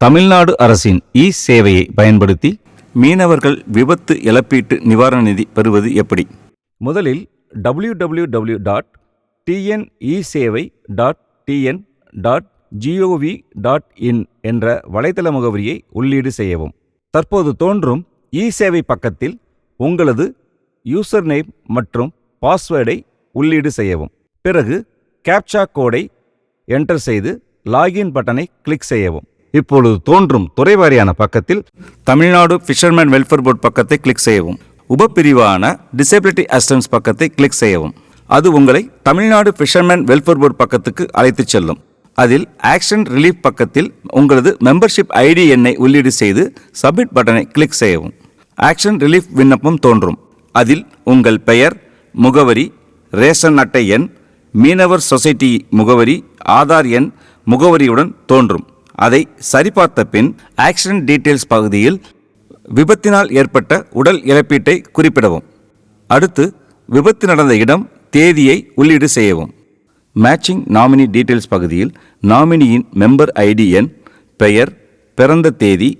தமிழ்நாடு அரசின் இ சேவையை பயன்படுத்தி மீனவர்கள் விபத்து இழப்பீட்டு நிவாரண நிதி பெறுவது எப்படி? முதலில் W W W dot TNE Sevai dot TN dot GOV dot in என்ற வலைத்தள முகவரியை உள்ளீடு செய்யவும். தற்போது தோன்றும் இ சேவை பக்கத்தில் உங்களது யூசர் நேம் மற்றும் பாஸ்வேர்டை உள்ளீடு செய்யவும். பிறகு கேப்சா கோடை என்டர் செய்து லாகின் பட்டனை கிளிக் செய்யவும். இப்பொழுது தோன்றும் துறைவாரியான பக்கத்தில் தமிழ்நாடு ஃபிஷர்மேன் வெல்ஃபேர் போர்ட் பக்கத்தை கிளிக் செய்யவும். உபப்பிரிவான டிசேபிலிட்டி அசிஸ்டன்ஸ் பக்கத்தை கிளிக் செய்யவும். அது உங்களை தமிழ்நாடு ஃபிஷர்மேன் வெல்ஃபேர் போர்ட் பக்கத்துக்கு அழைத்துச் செல்லும். அதில் ஆக்ஷன் ரிலீஃப் பக்கத்தில் உங்களது மெம்பர்ஷிப் ஐடி எண்ணை உள்ளீடு செய்து சப்மிட் பட்டனை கிளிக் செய்யவும். ஆக்ஷன் ரிலீஃப் விண்ணப்பம் தோன்றும். அதில் உங்கள் பெயர் முகவரி ரேஷன் அட்டை எண் மீனவர் சொசைட்டி முகவரி ஆதார் எண் முகவரியுடன் தோன்றும். அதை சரிபார்த்த பின் ஆக்சிடென்ட் டீட்டெயில்ஸ் பகுதியில் விபத்தினால் ஏற்பட்ட உடல் இழப்பீட்டை குறிப்பிடவும். அடுத்து விபத்து நடந்த இடம் தேதியை உள்ளீடு செய்யவும். மேட்சிங் நாமினி டீட்டெயில்ஸ் பகுதியில் நாமினியின் மெம்பர் ஐடி எண் பெயர் பிறந்த தேதி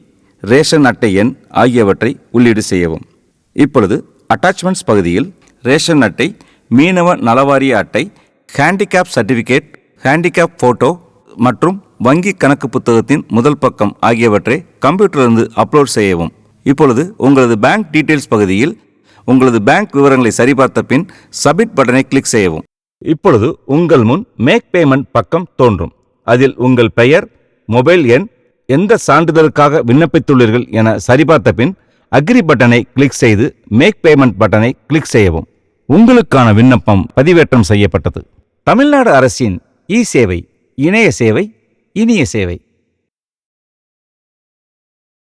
ரேஷன் அட்டை எண் ஆகியவற்றை உள்ளீடு செய்யவும். இப்பொழுது அட்டாச்மெண்ட்ஸ் பகுதியில் ரேஷன் அட்டை மீனவ நலவாரிய அட்டை ஹேண்டிகேப் சர்டிஃபிகேட் ஹேண்டிகேப் ஃபோட்டோ மற்றும் வங்கி கணக்கு புத்தகத்தின் முதல் பக்கம் ஆகியவற்றை கம்ப்யூட்டரிலிருந்து அப்லோட் செய்யவும். இப்பொழுது உங்களது பேங்க் டீட்டெயில்ஸ் பகுதியில் உங்களது பேங்க் விவரங்களை சரிபார்த்த பின் சப்மிட் பட்டனை கிளிக் செய்யவும். இப்பொழுது உங்கள் முன் மேக் பேமெண்ட் பக்கம் தோன்றும். அதில் உங்கள் பெயர் மொபைல் எண் எந்த சான்றிதழுக்காக விண்ணப்பித்துள்ளீர்கள் என சரிபார்த்த பின் அக்ரி பட்டனை கிளிக் செய்து மேக் பேமெண்ட் பட்டனை கிளிக் செய்யவும். உங்களுக்கான விண்ணப்பம் பதிவேற்றம் செய்யப்பட்டது. தமிழ்நாடு அரசின் இ சேவை இணைய சேவை இனிய சேவை.